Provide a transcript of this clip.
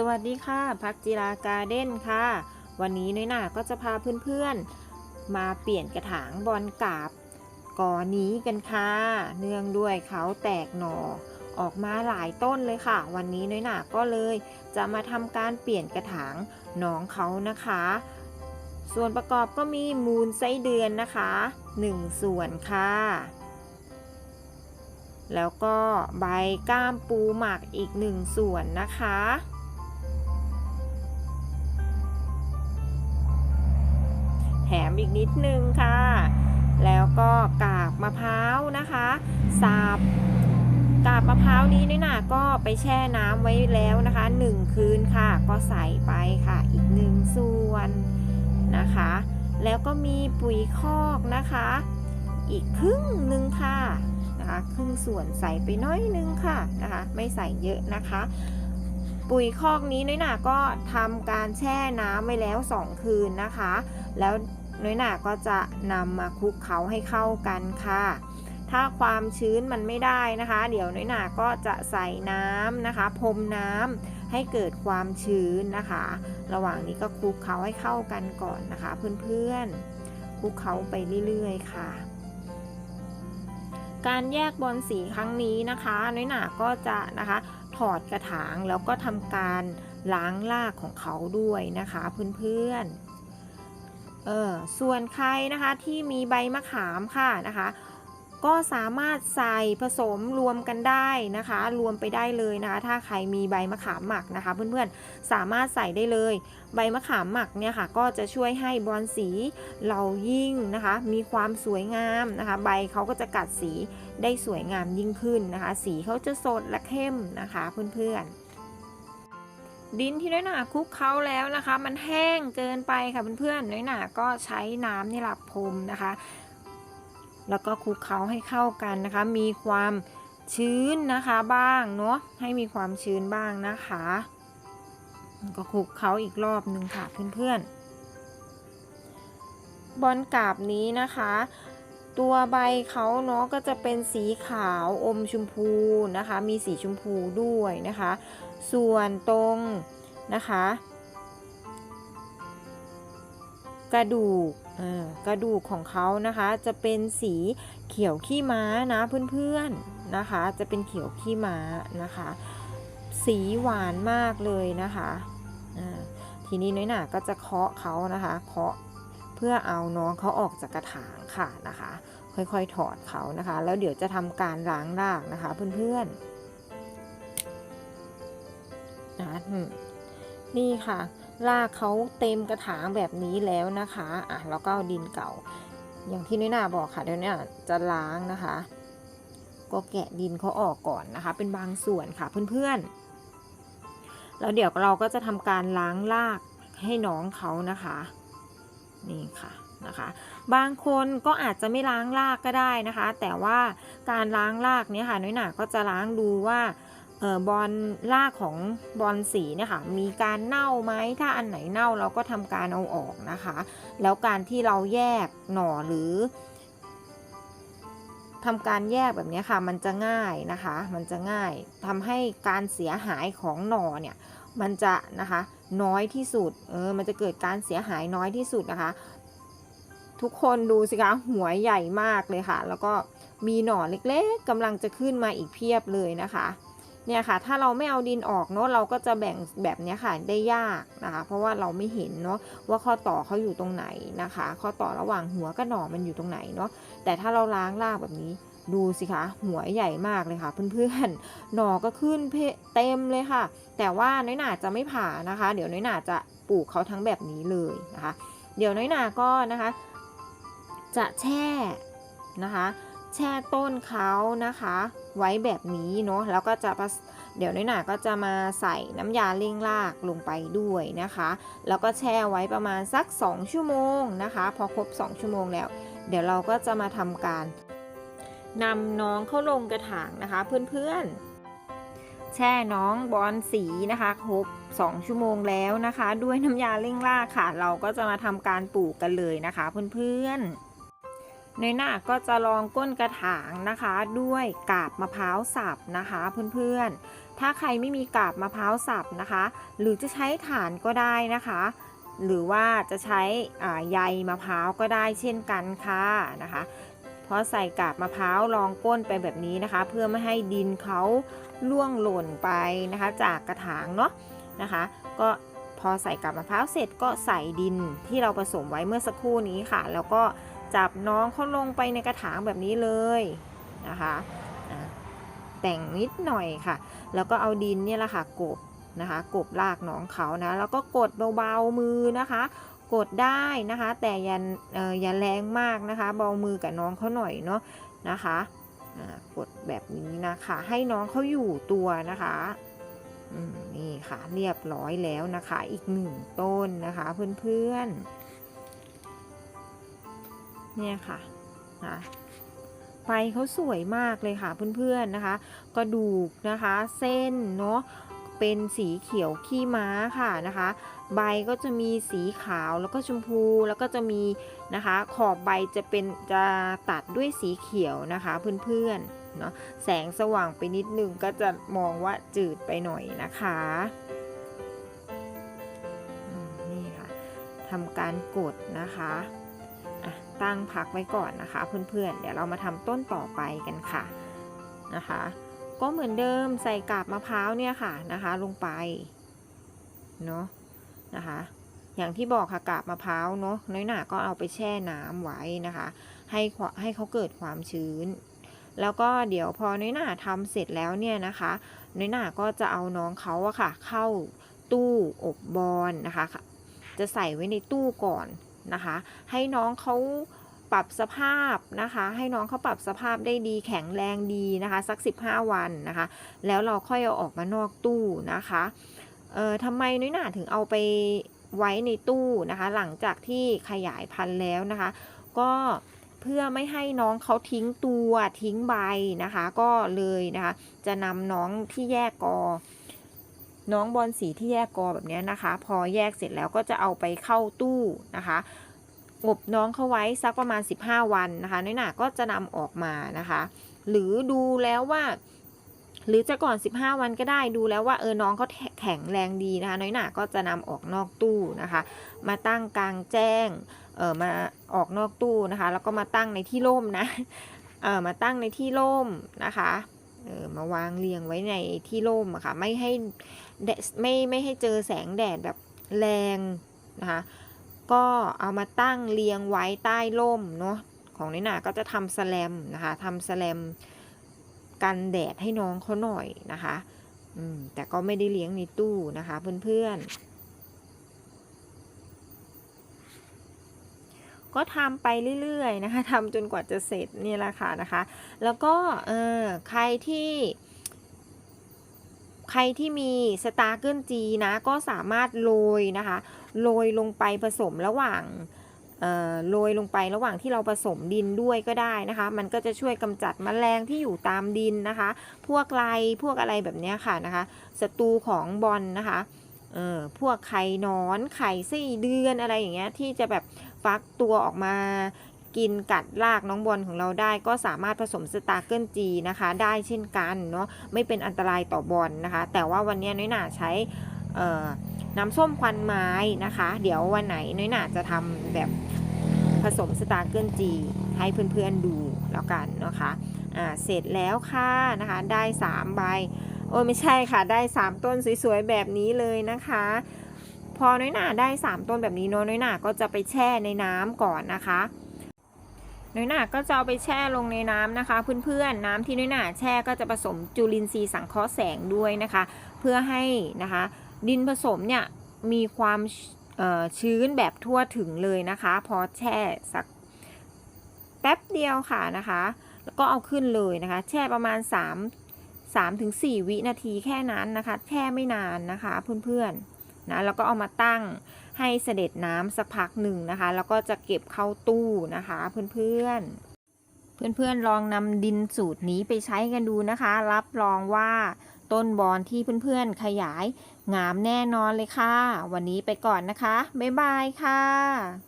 สวัสดีค่ะ พักจิราการ์เด้นค่ะ วันนี้น้อยหนาก็จะพาเพื่อนๆ มาเปลี่ยนกระถางบอลกาบก่อนี้กันค่ะ เนื่องด้วยเขาแตกหน่อออกมาหลายต้นเลยค่ะ วันนี้น้อยหนาก็เลยจะมาทำการเปลี่ยนกระถางหนองเขานะคะ ส่วนประกอบก็มีมูลไส้เดือนนะคะ 1 ส่วนค่ะแล้วก็ใบก้ามปูหมักอีกหนึ่งส่วนนะคะ อีกนิดนึงค่ะ แล้วก็กาบมะพร้าวนะคะสับกาบมะพร้าวนี้นี่นะก็ไปแช่น้ำไว้แล้วนะคะ 1 คืนค่ะ ก็ใส่ไปค่ะ อีก1ส่วนนะคะ แล้วก็มีปุ๋ยคอกนะคะ อีกครึ่งหนึ่งค่ะนะคะครึ่งส่วนใส่ไปน้อยนึงค่ะนะคะ ไม่ใส่เยอะนะคะ ปุ๋ยคอกนี้น้อยหนาก็ทำการแช่น้ำไว้แล้ว 2 คืนนะคะ แล้ว น้อยหนาก็จะนำมาคลุกเคล้าให้เข้ากันค่ะ ถ้าความชื้นมันไม่ได้นะคะ เดี๋ยวน้อยหนาก็จะใส่น้ำนะคะพรมน้ำให้เกิดความชื้นนะคะ ระหว่างนี้ก็คลุกเคล้าให้เข้ากันก่อนนะคะ เพื่อนๆคลุกเคล้าไปเรื่อยๆค่ะการแยกบอลสีครั้งนี้นะคะ น้อยหนาก็จะนะคะถอดกระถางแล้วก็ทำการล้างรากของเขาด้วยนะคะเพื่อนๆ เออส่วนใครนะคะที่มีใบมะขามค่ะนะคะ ก็สามารถใส่ผสมรวมกันได้นะคะ รวมไปได้เลยนะคะถ้าใครมีใบมะขามหมักนะคะ เพื่อนๆสามารถใส่ได้เลย ใบมะขามหมักเนี่ยค่ะ ก็จะช่วยให้บอลสีเรายิ่งนะคะ มีความสวยงามนะคะ ใบเขาก็จะกัดสีได้สวยงามยิ่งขึ้นนะคะ สีเขาจะสดและเข้มนะคะเพื่อนๆ ดินที่น้อยหนาคลุกเขาแล้วนะคะ มันแห้งเกินไปค่ะเพื่อนๆน้อยหนาก็ใช้น้ำนี่หละพรมนะคะ แล้วก็คลุกเคล้าให้เข้ากันนะคะ มีความชื้นนะคะบ้างเนาะให้มีความชื้นบ้างนะคะก็คลุกเคล้าอีกรอบหนึ่งค่ะเพื่อนๆบอลกาบนี้นะคะ ตัวใบเขาเนาะก็จะเป็นสีขาวอมชมพูนะคะ มีสีชมพูด้วยนะคะ ส่วนตรงนะคะ กระดูกกระดูกของเขานะคะจะเป็นสีเขียวขี้ม้านะเพื่อนๆนะคะ จะเป็นเขียวขี้ม้านะคะ สีหวานมากเลยนะคะทีนี้น้อยหนาก็จะเคาะเขานะคะ เคาะ เพื่อเอาน้องเขาออกจากกระถางค่ะนะคะ ค่อยๆถอดเขานะคะ แล้วเดี๋ยวจะทำการล้างรากนะคะเพื่อนๆนะนี่ค่ะรากเขาเต็มกระถางแบบนี้แล้วนะคะอะแล้วก็ดินเก่า อย่างที่น้อยหนาบอกค่ะเดี๋ยวนี้จะล้างนะคะ ก็แกะดินเขาออกก่อนนะคะ เป็นบางส่วนค่ะเพื่อนๆแล้วเดี๋ยวเราก็จะทำการล้างรากให้น้องเขานะคะ นี่ค่ะนะคะบางคนก็อาจจะไม่ล้างรากก็ได้นะคะ แต่ว่าการล้างรากเนี้ยค่ะน้อยหนาก็จะล้างดูว่าเออบอลรากของบอลสีเนี่ยค่ะมีการเน่าไหมถ้าอันไหนเน่าเราก็ทำการเอาออกนะคะ แล้วการที่เราแยกหน่อหรือทำการแยกแบบนี้ค่ะ มันจะง่ายนะคะ มันจะง่ายทำให้การเสียหายของหน่อเนี่ยมันจะนะคะ น้อยที่สุด เออ มันจะเกิดการเสียหายน้อยที่สุดนะคะ ทุกคนดูสิคะหัวใหญ่มากเลยค่ะ แล้วก็มีหน่อเล็กๆกำลังจะขึ้นมาอีกเพียบเลยนะคะเนี่ยค่ะ ถ้าเราไม่เอาดินออกเนาะเราก็จะแบ่งแบบนี้ค่ะได้ยากนะคะ เพราะว่าเราไม่เห็นเนาะว่าข้อต่อเขาอยู่ตรงไหนนะคะ ข้อต่อระหว่างหัวกับหน่อมันอยู่ตรงไหนเนาะแต่ถ้าเราล้างรากแบบนี้ ดูสิคะหัวใหญ่มากเลยค่ะเพื่อนๆหน่อก็ขึ้นเต็มเลยค่ะ แต่ว่าน้อยหนาจะไม่ผ่านะคะ เดี๋ยวน้อยหนาจะปลูกเขาทั้งแบบนี้เลยนะคะ เดี๋ยวน้อยหนาก็นะคะ จะแช่นะคะแช่ต้นเขานะคะ ไว้แบบนี้เนาะแล้วก็จะเดี๋ยวน้อยหนาก็จะมาใส่น้ำยาเล่งรากลงไปด้วยนะคะ แล้วก็แช่ไว้ประมาณสัก 2 ชั่วโมงนะคะ พอครบ 2 ชั่วโมงแล้ว เดี๋ยวเราก็จะมาทำการ นำน้องเข้าลงกระถางนะคะ เพื่อนๆ แช่น้องบอลสีนะคะครบ2 ชั่วโมงแล้วนะคะ ด้วยน้ำยาเล่งรากค่ะ เราก็จะมาทำการปลูกกันเลยนะคะ เพื่อนๆน้อยหน้าก็จะลองก้นกระถางนะคะ ด้วยกาบมะพร้าวสับนะคะเพื่อนๆ ถ้าใครไม่มีกาบมะพร้าวสับนะคะ หรือจะใช้ฐานก็ได้นะคะ หรือว่าจะใช้ใยมะพร้าวก็ได้เช่นกันค่ะนะคะ พอใส่กาบมะพร้าวรองก้นไปแบบนี้นะคะ เพื่อไม่ให้ดินเขาล่วงหล่นไปนะคะ จากกระถางเนาะนะคะ ก็พอใส่กาบมะพร้าวเสร็จก็ใส่ดินที่เราผสมไว้เมื่อสักครู่นี้ค่ะ แล้วก็จับน้องเขาลงไปในกระถางแบบนี้เลยนะคะอะแต่งนิดหน่อยค่ะ แล้วก็เอาดินเนี่ยแหละค่ะกบนะคะกบลากน้องเขานะ แล้วก็กดเบาๆมือนะคะ กดได้นะคะ แต่อย่าออย่าแรงมากนะคะ เบามือกับน้องเขาหน่อยเนาะนะคะกดแบบนี้นะคะ ให้น้องเขาอยู่ตัวนะคะนี่ค่ะเรียบร้อยแล้วนะคะ อีกหนึ่งต้นนะคะเพื่อนๆเนี่ยค่ะนะใบเขาสวยมากเลยค่ะเพื่อนๆนะคะ กระดูกนะคะ เส้นเนาะ เป็นสีเขียวขี้ม้าค่ะนะคะ ใบก็จะมีสีขาวแล้วก็ชมพูแล้วก็จะมีนะคะ ขอบใบจะเป็นจะตัดด้วยสีเขียวนะคะเพื่อนๆเนาะแสงสว่างไปนิดนึงก็จะมองว่าจืดไปหน่อยนะคะนี่ค่ะทำการกดนะคะะตั้งพักไว้ก่อนนะคะ เพื่อนๆ เดี๋ยวเรามาทำต้นต่อไปกันค่ะนะคะ ก็เหมือนเดิมใส่กาบมะพร้าวเนี่ยค่ะนะคะลงไปเนาะนะคะ อย่างที่บอกค่ะกาบมะพร้าวเนาะน้อยหนาก็เอาไปแช่น้ำไว้นะคะ ให้ให้เขาเกิดความชื้น แล้วก็เดี๋ยวพอน้อยหนาทำเสร็จแล้วเนี่ยนะคะน้อยหนาก็จะเอาน้องเขาอะค่ะ เข้าตู้อบบอลนะคะ จะใส่ไว้ในตู้ก่อนนะคะ ให้น้องเขา ปรับสภาพนะคะ ให้น้องเขาปรับสภาพได้ดีแข็งแรงดีนะคะ สัก 15 วันนะคะ แล้วเราค่อยเอาออกมานอกตู้นะคะเอ่อทำไมน้อยหนาถึงเอาไปไว้ในตู้นะคะ หลังจากที่ขยายพันธุ์แล้วนะคะ ก็เพื่อไม่ให้น้องเขาทิ้งตัวทิ้งใบนะคะ ก็เลยนะคะ จะนำน้องที่แยกกอ น้องบอลสีที่แยกกอแบบนี้นะคะ พอแยกเสร็จแล้วก็จะเอาไปเข้าตู้นะคะ อบน้องเขาไว้สักประมาณ 15 วันนะคะน้อยหนาก็จะนำออกมานะคะ หรือดูแล้วว่า หรือจะก่อน 15 วันก็ได้ดูแล้วว่าเออน้องเขาแข็งแรงดีนะคะ น้อยหนาก็จะนำออกนอกตู้นะคะ มาตั้งกลางแจ้งเออมาออกนอกตู้นะคะ แล้วก็มาตั้งในที่ร่มนะเออมาตั้งในที่ร่มนะคะเออมาวางเรียงไว้ในที่ร่มอะค่ะไม่ให้แดดไม่ไม่ให้เจอแสงแดดแบบแรงนะคะ ก็เอามาตั้งเรียงไว้ใต้ร่มเนาะของน้อยหนาก็จะทำสแลมนะคะทำสแลมกันแดดให้น้องเขาหน่อยนะคะอืมแต่ก็ไม่ได้เลี้ยงในตู้นะคะเพื่อนๆ ก็ทำไปเรื่อยๆนะคะทำจนกว่าจะเสร็จนี่แหละค่ะนะคะ แล้วก็เออใครที่ ใครที่มีสตาร์เกิลจีนะก็สามารถโรยนะคะโรยลงไปผสมระหว่างโรยลงไประหว่างที่เราผสมดินด้วยก็ได้นะคะ มันก็จะช่วยกำจัดมแมลงที่อยู่ตามดินนะคะ พวกไรพวกอะไรแบบนี้ค่ะนะคะศัตรูของบอลนะคะเออพวกไข่นอนไข่ไส้เดือนอะไรอย่างเงี้ยที่จะแบบฟักตัวออกมา กินกัดลากน้องบอลของเราได้ก็สามารถผสมสตาร์เกิลจีนะคะ ได้เช่นกันเนาะไม่เป็นอันตรายต่อบอลนะคะ แต่ว่าวันนี้น้อยหนาใช้น้ำส้มควันไม้นะคะ เดี๋ยววันไหนน้อยหนาจะทำแบบผสมสตาร์เกิลจีให้เพื่อนๆดูแล้วกันนะคะอ่าเสร็จแล้วค่ะนะคะได้ 3 ใบโอ้ไม่ใช่ค่ะได้ 3 ต้นสวยๆแบบนี้เลยนะคะพอน้อยหนาได้ 3 ต้นแบบนี้เนาะน้อยหนาก็จะไปแช่ในน้ำก่อนนะคะ น้อยหนาก็จะเอาไปแช่ลงในน้ำนะคะ เพื่อนๆน้ำที่น้อยหนาแช่ก็จะผสมจุลินทรีย์สังเคราะห์แสงด้วยนะคะ เพื่อให้นะคะ ดินผสมเนี่ยมีความชื้นแบบทั่วถึงเลยนะคะ พอแช่สักแป๊บเดียวค่ะนะคะ แล้วก็เอาขึ้นเลยนะคะ แช่ประมาณ 3 3ถึง4วินาทีแค่นั้นนะคะ แช่ไม่นานนะคะเพื่อนๆนะแล้วก็เอามาตั้ง ให้เสด็จน้ำสักพักหนึ่งนะคะ แล้วก็จะเก็บเข้าตู้นะคะเพื่อนๆ เพื่อนๆลองนำดินสูตรนี้ไปใช้กันดูนะคะ รับรองว่าต้นบอนที่เพื่อนๆขยายงามแน่นอนเลยค่ะ วันนี้ไปก่อนนะคะ บ๊ายบายค่ะ